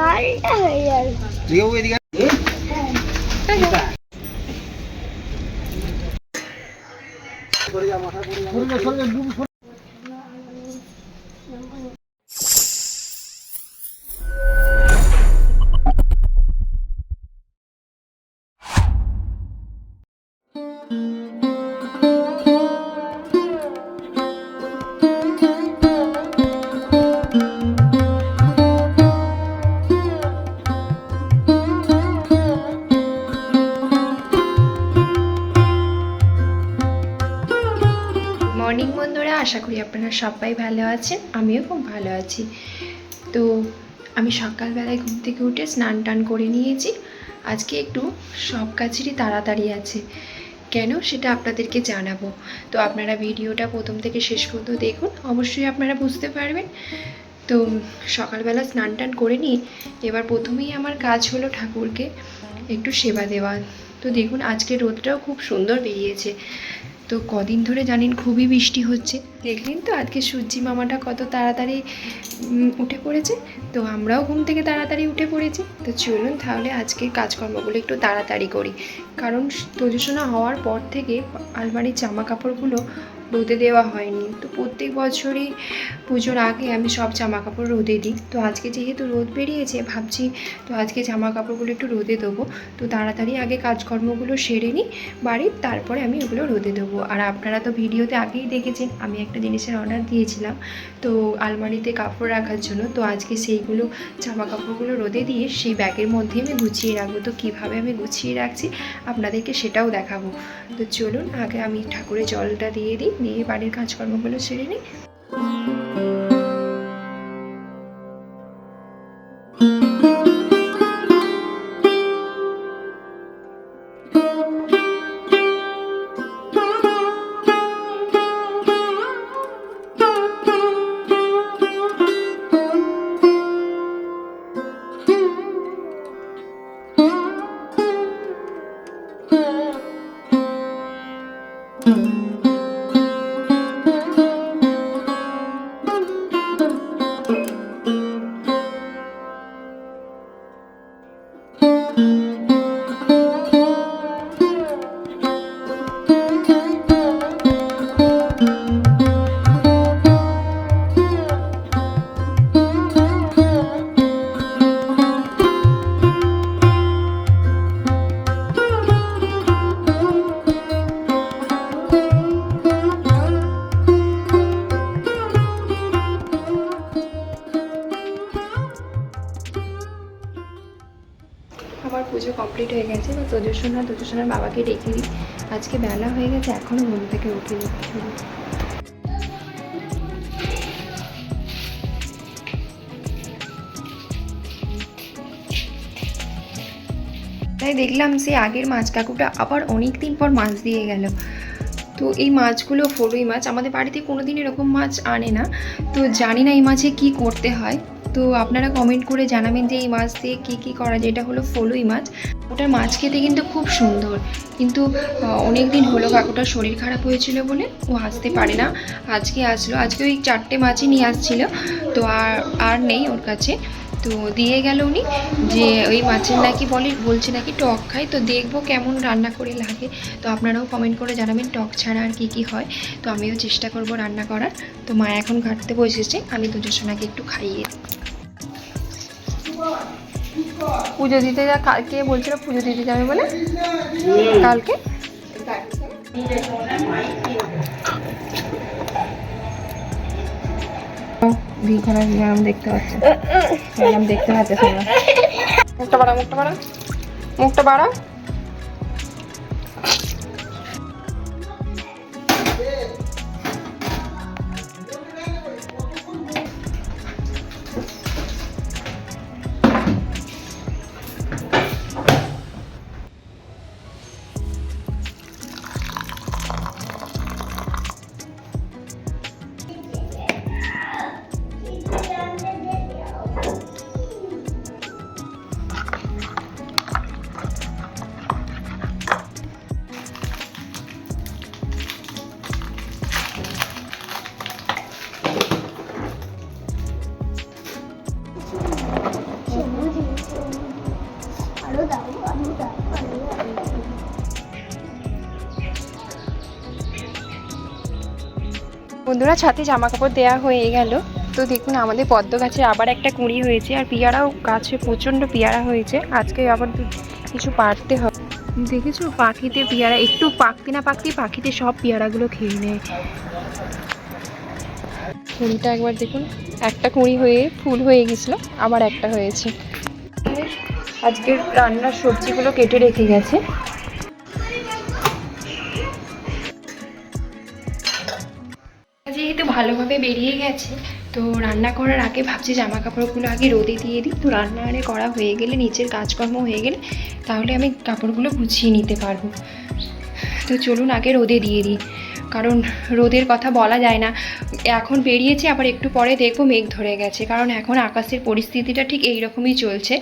জলটা হয়ে যাবে বাবু এদিকে মর্নিং আশা করি আপনারা সবাই ভালো আছেন, আমিও খুব ভালো আছি। তো আমি সকালবেলায় ঘুম থেকে উঠে স্নান টান করে নিয়েছি। আজকে একটু সব কাছেরই তাড়াতাড়ি আছে। কেন? সেটা আপনাদেরকে জানাব। তো আপনারা ভিডিওটা প্রথম থেকে শেষ পর্যন্ত দেখুন, অবশ্যই আপনারা বুঝতে পারবেন। তো সকালবেলা স্নান টান করে নিয়ে এবার প্রথমেই আমার কাজ হলো ঠাকুরকে একটু সেবা দেওয়া। তো দেখুন, আজকে রোদটাও খুব সুন্দর বেরিয়েছে। তো কদিন ধরে জানেন খুবই বৃষ্টি হচ্ছে। দেখলেন তো আজকে সূর্যি মামাটা কত তাড়াতাড়ি উঠে পড়েছে? তো আমরাও ঘুম থেকে তাড়াতাড়ি উঠে পড়েছি। তো চলুন তাহলে আজকে কাজকর্মগুলো একটু তাড়াতাড়ি করি। কারণ তোজসোনা হওয়ার পর থেকে আলমারির জামা কাপড়গুলো রোদে দেওয়া হয়নি। তো প্রত্যেক বছরই পুজোর আগে আমি সব জামা কাপড় রোদে দিই। তো আজকে যেহেতু রোদ বেরিয়েছে, ভাবছি তো আজকে জামা কাপড়গুলো একটু রোদে দেবো। তো তাড়াতাড়ি আগে কাজকর্মগুলো সেরে নিই, বাড়ির তারপরে আমি ওগুলো রোদে দেবো। আর আপনারা তো ভিডিওতে আগেই দেখেছেন, আমি একটা জিনিসের অর্ডার দিয়েছিলাম, তো আলমারিতে কাপড় রাখার জন্য। তো আজকে সেইগুলো জামা কাপড়গুলো রোদে দিয়ে সেই ব্যাগের মধ্যে আমি গুছিয়ে রাখব। তো কীভাবে আমি গুছিয়ে রাখছি, আপনাদেরকে সেটাও দেখাবো। তো চলুন, আগে আমি ঠাকুরের জলটা দিয়ে দিই। দিয়ে বাড়ির কাজকর্মগুলো সেরে নিই। তজস্বনা বাবাকে রেখে দিই। আজকে বেলা হয়ে গেছে এখনও ঘুম থেকে উঠিনি। তাই দেখলাম সে আগের মাছ কাকুটা আবার অনেক দিন পর মাছ দিয়ে গেল। তো এই মাছগুলো ফলুই মাছ, আমাদের বাড়িতে কোনোদিন এরকম মাছ আনে না। তো জানি না এই মাছে কি করতে হয়। তো আপনারা কমেন্ট করে জানাবেন যে এই মাছ দিয়ে কী কী করা যায়। এটা হলো ফলুই মাছ। ওটার মাছ খেতে কিন্তু খুব সুন্দর। কিন্তু অনেক দিন হলো কাকুটার শরীর খারাপ হয়েছিল বলে ও আসতে পারে না। আজকে আসলো। আজকে ওই চারটে মাছই নিয়ে আসছিল। তো আর আর নেই ওর কাছে। তো দিয়ে গেল উনি যে ওই মাছের নাকি বলে, বলছে নাকি টক খায়। তো দেখব কেমন রান্না করে লাগে। তো আপনারাও কমেন্ট করে জানাবেন টক ছাড়া আর কী কী হয়। তো আমিও চেষ্টা করব রান্না করার। তো মা এখন ঘাটতে বসেছে। আমি দুজন সোনাকে একটু খাইয়ে। পুজো দিতে যা, কালকে বলছিল পুজো দিতে যাবে বলে। কালকে? দেখতে পাচ্ছি। দেখতে পাচ্ছি মুখটা বাড়া মুখটা বাড়া মুখটা বাড়া বন্ধুরা, ছাতে জামা কাপড় দেওয়া হয়ে গেল। তো দেখুন, আমাদের পদ্ম গাছে আবার একটা কুঁড়ি হয়েছে, আর পিয়ারাও গাছে প্রচণ্ড পিয়ারা হয়েছে। আজকে আবার কিছু পারতে হবে। দেখেছ, পাখিতে পিয়ারা, একটু পাকতে না পাকতে পাখিতে সব পিয়ারাগুলো খেয়ে নেয়। কুঁড়িটা একবার দেখুন, একটা কুঁড়ি হয়ে ফুল হয়ে গেছিল, আবার একটা হয়েছে। আজকের রান্নার সবজিগুলো কেটে রেখে গেছে। ভালোভাবে বেরিয়ে গেছে, তো রান্না করার আগে ভাবছি জামা কাপড়গুলো আগে রোদে দিয়ে দিই। তো রান্না আরে করা হয়ে গেলে, নিচের কাজকর্ম হয়ে গেলে, তাহলে আমি কাপড়গুলো গুছিয়ে নিতে পারব। তো চলুন আগে রোদে দিয়ে দিই, কারণ রোদের কথা বলা যায় না। এখন বেরিয়েছে, আবার একটু পরে দেখব মেঘ ধরে গেছে, কারণ এখন আকাশের পরিস্থিতিটা ঠিক এই রকমই চলছে।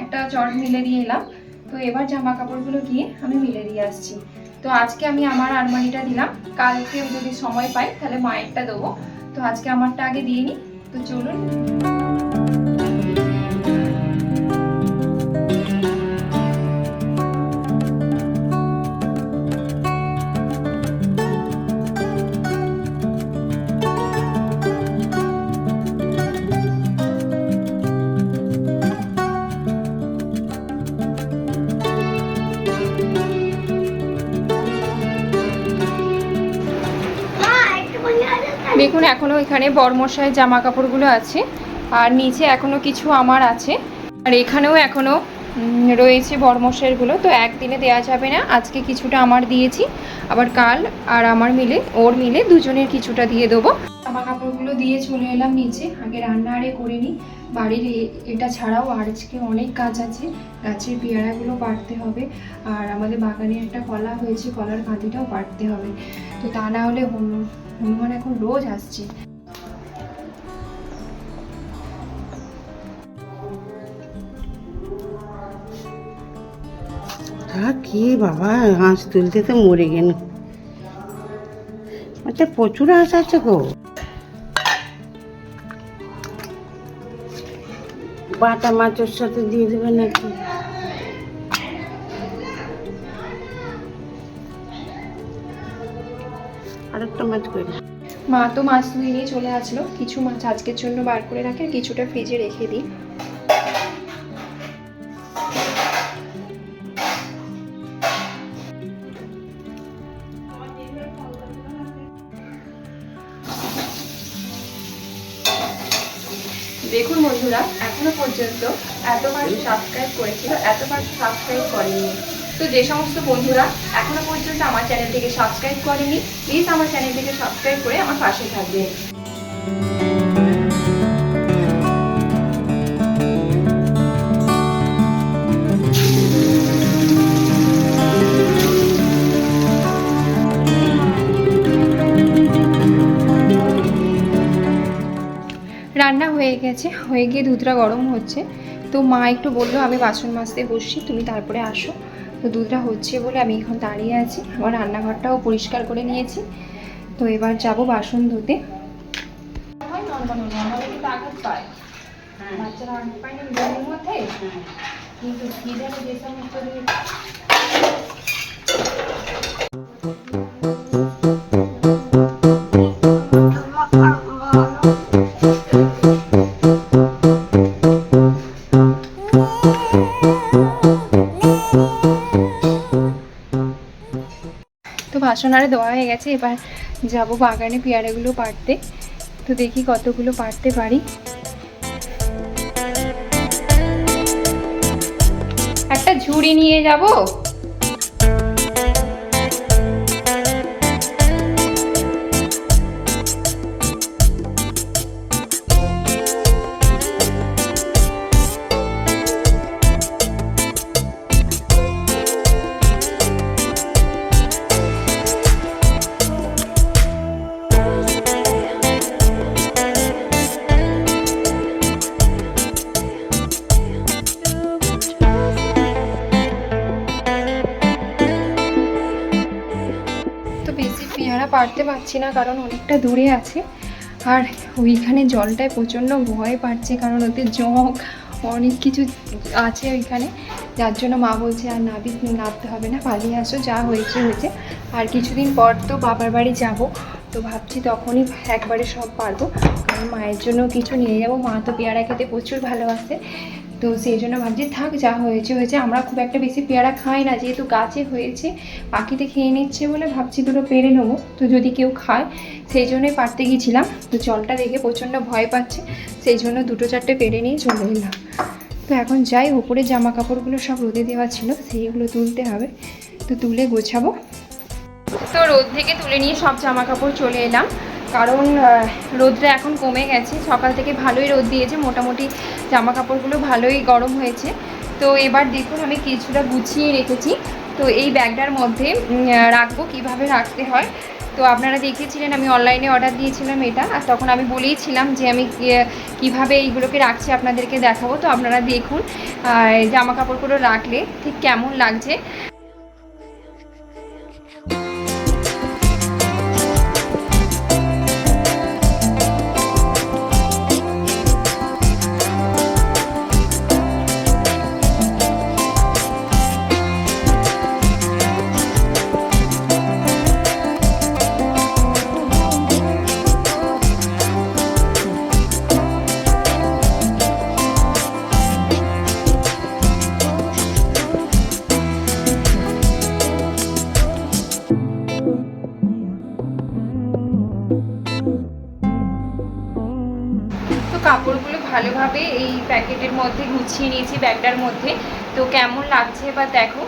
একটা চট মিলে দিয়ে এলাম। তো এবার জামা কাপড়গুলো গিয়ে আমি মিলে দিয়ে আসছি। তো আজকে আমি আমার আলমারিটা দিলাম। কালকে যদি সময় পাই তাহলে মায়েরটা দেবো। তো আজকে আমারটা আগে দিয়ে নিই তো চলুন। এখনও বরমশায় জামা কাপড়গুলো আছে, আর নিচে এখনও কিছু আমার আছে। আর এখানেও এখনও রয়েছে বরমশাইয়েরগুলো তো একদিনে দেওয়া যাবে না, আজকে কিছুটা আমার দিয়েছি। আবার কাল আর আমার মিলে, ওর মিলে দুজনের কিছুটা দিয়ে দেবো। জামা কাপড়গুলো দিয়ে চলে এলাম নিচে, আগে রান্না আরে করে নিই। বাড়ির এটা ছাড়াও আজকে অনেক কাজ আছে, গাছের পেয়ারাগুলো পাড়তে হবে। আর আমাদের বাগানে একটা কলা হয়েছে, কলার কাঁদিটাও পাড়তে হবে। তো তা না হলে হনু- হনুমান এখন রোজ আসছে। কি বাবা, হাঁস তুলতে তো মরে গেল। আচ্ছা প্রচুর হাঁস আছে গো। বাটা মাছের সাথে দিয়ে দেবে নাকি? আরেকটা মাছ করে মা তো মাছ ধুয়ে নিয়ে চলে আসলো। কিছু মাছ আজকের জন্য বার করে রাখে, কিছুটা ফ্রিজে রেখে দিই। দেখুন বন্ধুরা, এখনও পর্যন্ত এত মানুষ সাবস্ক্রাইব করেছিল এত মানুষ সাবস্ক্রাইব করেনি। তো যে সমস্ত বন্ধুরা, এখনও পর্যন্ত আমার চ্যানেলটিকে সাবস্ক্রাইব করেনি প্লিজ আমার চ্যানেলটিকে সাবস্ক্রাইব করে আমার পাশে থাকবেন। রান্না হয়ে গেছে হয়ে গিয়ে দুধটা গরম হচ্ছে। তো মা একটু বলল আমি বাসন মাজতে বসছি তুমি তারপরে আসো। তো দুধটা হচ্ছে বলে আমি এখন দাঁড়িয়ে আছি। আমার রান্নাঘরটাও পরিষ্কার করে নিয়েছি। তো এবার যাব বাসন ধুতে। গরমের মধ্যে? কিন্তু সিজনে যে সমস্ত তো বাসন আরে দেওয়া হয়ে গেছে, এবার যাব বাগানে পেয়ারাগুলো পাড়তে। তো দেখি কতগুলো পাড়তে পারি। একটা ঝুড়ি নিয়ে যাব? পারছি না, কারণ অনেকটা দূরে আছে। আর ওইখানে জলটায় প্রচণ্ড ভয় পাচ্ছে, কারণ ওতে জগ, অনেক কিছু আছে ওইখানে। যার জন্য মা বলছে, আর নাবি নামতে হবে না, পালিয়ে আসো, যা হয়েছে হয়েছে। আর কিছুদিন পর তো বাবার বাড়ি যাব, তো ভাবছি তখনই একবারে সব পারব। কারণ মায়ের জন্য কিছু নিয়ে যাব। মা তো পেয়ারা খেতে প্রচুর ভালোবাসে। তো সেই জন্য ভাবছি, থাক যা হয়েছে হয়েছে। আমরা খুব একটা বেশি পেয়ারা খাই না, যেহেতু গাছে হয়েছে পাখিতে খেয়ে নিচ্ছে বলে ভাবছি দুটো পেরে নেব। তো যদি কেউ খায়, সেই জন্যই পারতে গিয়েছিলাম। তো জলটা দেখে প্রচণ্ড ভয় পাচ্ছে। সেই জন্য দুটো চারটে পেরে নিয়ে চলে এলাম। তো এখন যাই উপরে জামা কাপড়গুলো সব রোদে দেওয়া ছিল, সেইগুলো তুলতে হবে। তো তুলে গোছাবো। তো রোদ থেকে তুলে নিয়ে সব জামা কাপড় চলে এলাম। কারণ রোদটা এখন কমে গেছে। সকাল থেকে ভালোই রোদ দিয়েছে। মোটামুটি জামা কাপড়গুলো ভালোই গরম হয়েছে। তো এবার দেখুন, আমি কিছুটা গুছিয়ে রেখেছি। তো এই ব্যাগটার মধ্যে রাখব কীভাবে রাখতে হয়। তো আপনারা দেখেছিলেন, আমি অনলাইনে অর্ডার দিয়েছিলাম এটা। আর তখন আমি বলেইছিলাম যে আমি কীভাবে এইগুলোকে রাখছি আপনাদেরকে দেখাবো। তো আপনারা দেখুন জামা কাপড়গুলো রাখলে ঠিক কেমন লাগছে। কাপড়গুলো ভালোভাবে এই প্যাকেটের মধ্যে গুছিয়ে নিয়েছি, ব্যাগটার মধ্যে। তো কেমন লাগছে বা দেখো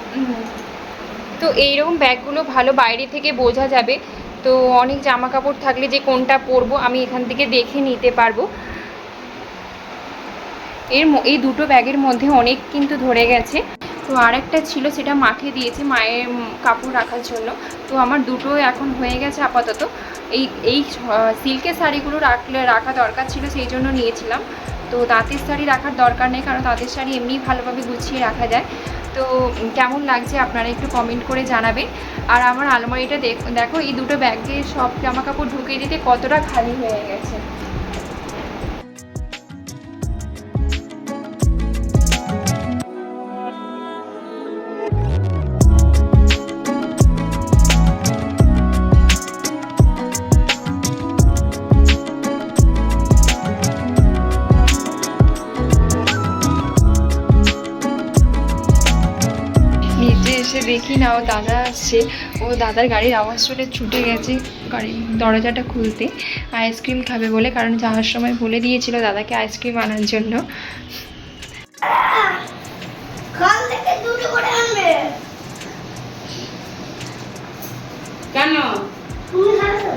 তো এইরকম ব্যাগগুলো ভালো বাইরে থেকে বোঝা যাবে। তো অনেক জামা কাপড় থাকলে যে কোনটা পরবো আমি এখান থেকে দেখে নিতে পারব। এর এই দুটো ব্যাগের মধ্যে অনেক কিন্তু ধরে গেছে। তো আর একটা ছিল, সেটা মাকে দিয়েছে মায়ের কাপড় রাখার জন্য। তো আমার দুটো এখন হয়ে গেছে আপাতত। এই এই সিল্কের শাড়িগুলো রাখলে, রাখা দরকার ছিল, সেই জন্য নিয়েছিলাম। তো তাঁতের শাড়ি রাখার দরকার নেই, কারণ তাঁতের শাড়ি এমনি ভালোভাবে গুছিয়ে রাখা যায়। তো কেমন লাগছে আপনারা একটু কমেন্ট করে জানাবেন। আর আমার আলমারিটা দেখ- এই দুটো ব্যাগে সব জামা কাপড় ঢুকিয়ে দিতে কতটা খালি হয়ে গেছে। এসে দেখি না ও দাদা আসছে। ও দাদার গাড়ির আওয়াজ শুনে ছুটে গেছে গাড়ির দরজাটা খুলতে। আইসক্রিম খাবে বলে কারণ যাওয়ার সময় বলে দিয়েছিল দাদাকে আইসক্রিম আনার জন্য। কেন? তুমি খাবে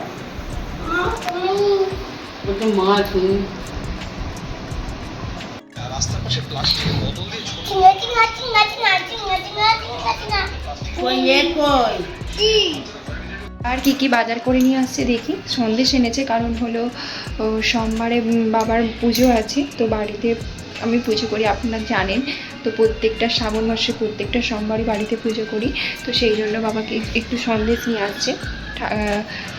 সে প্লাস্টিকের বোতল দিয়ে কই কই? কি আর কি কি বাজার করে নিয়ে আসছে দেখি। সন্দেশ এনেছে কারণ হলো সোমবারে বাবার পুজো আছে তো বাড়িতে আমি পুজো করি আপনারা জানেন। তো প্রত্যেকটা শ্রাবণ মাসে প্রত্যেকটা সোমবারই বাড়িতে পুজো করি তো সেই জন্য বাবাকে একটু সন্দেশ নিয়ে আসছে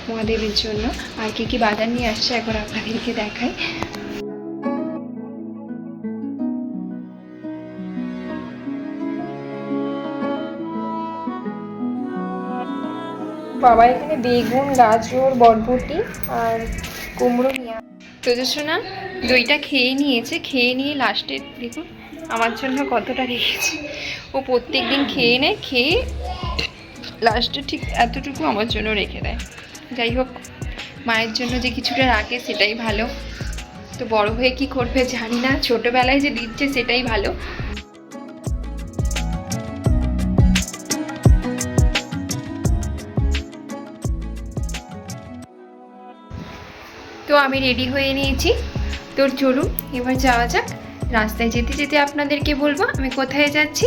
মহাদেবের জন্য। আর কি কি বাজার নিয়ে আসছে একবার আপনাদেরকে দেখাই। বাবা, এখানে বেগুন, গাজর, বরবটি আর কুমড়ো নিয়ে তেজস্বনা দইটা খেয়ে নিয়েছে, খেয়ে নিয়ে লাস্টে দেখুন, আমার জন্য কতটা রেখেছে। ও প্রত্যেক দিন খেয়ে নেয়, খেয়ে লাস্টে ঠিক এতটুকু আমার জন্য রেখে দেয়। যাই হোক, মায়ের জন্য যে কিছুটা রাখে সেটাই ভালো। তো বড় হয়ে কি করবে জানি না, ছোটোবেলায় যে দিচ্ছে সেটাই ভালো। আমি রেডি হয়ে নিয়েছি। তোর চলুন, এবার যাওয়া যাক। রাস্তায় যেতে যেতে আপনাদেরকে বলব, আমি কোথায় যাচ্ছি?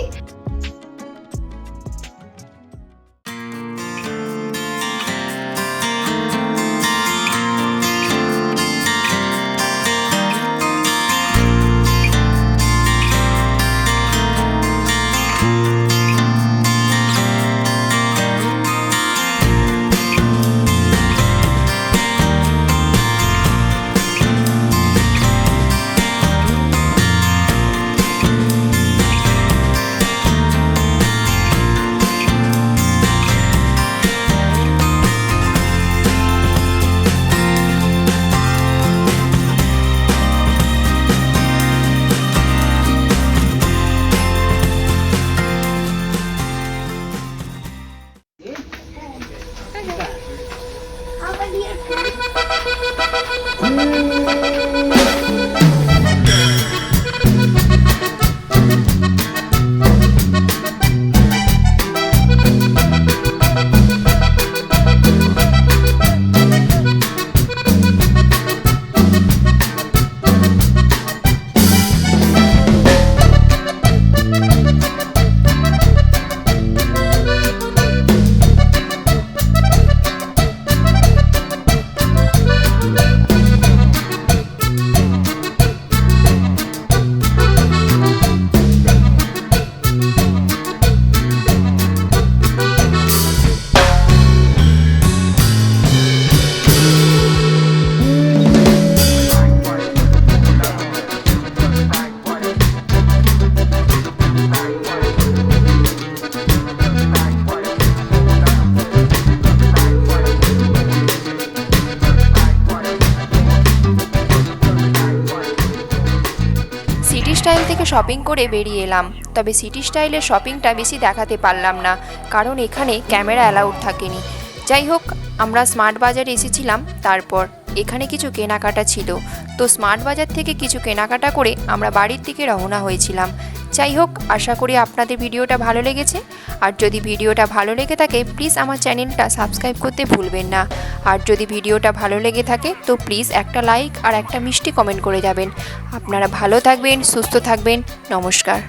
শপিং করে বেরিয়ে এলাম। তবে সিটি স্টাইলের শপিংটা বেশি দেখাতে পারলাম না, কারণ এখানে ক্যামেরা অ্যালাউড থাকেনি। যাই হোক, আমরা স্মার্ট বাজারে এসেছিলাম, তারপর এখানে কিছু কেনাকাটা ছিল। তো স্মার্ট বাজার থেকে কিছু কেনাকাটা করে আমরা বাড়ির দিকে রওনা হয়েছিলাম। যাই হোক, আশা করি আপনাদের ভিডিওটা ভালো লেগেছে। আর যদি ভিডিওটা ভালো লেগে থাকে প্লিজ আমার চ্যানেলটা সাবস্ক্রাইব করতে ভুলবেন না। আর যদি ভিডিওটা ভালো লেগে থাকে, তো প্লিজ একটা লাইক আর একটা মিষ্টি কমেন্ট করে যাবেন। আপনারা ভালো থাকবেন, সুস্থ থাকবেন। নমস্কার।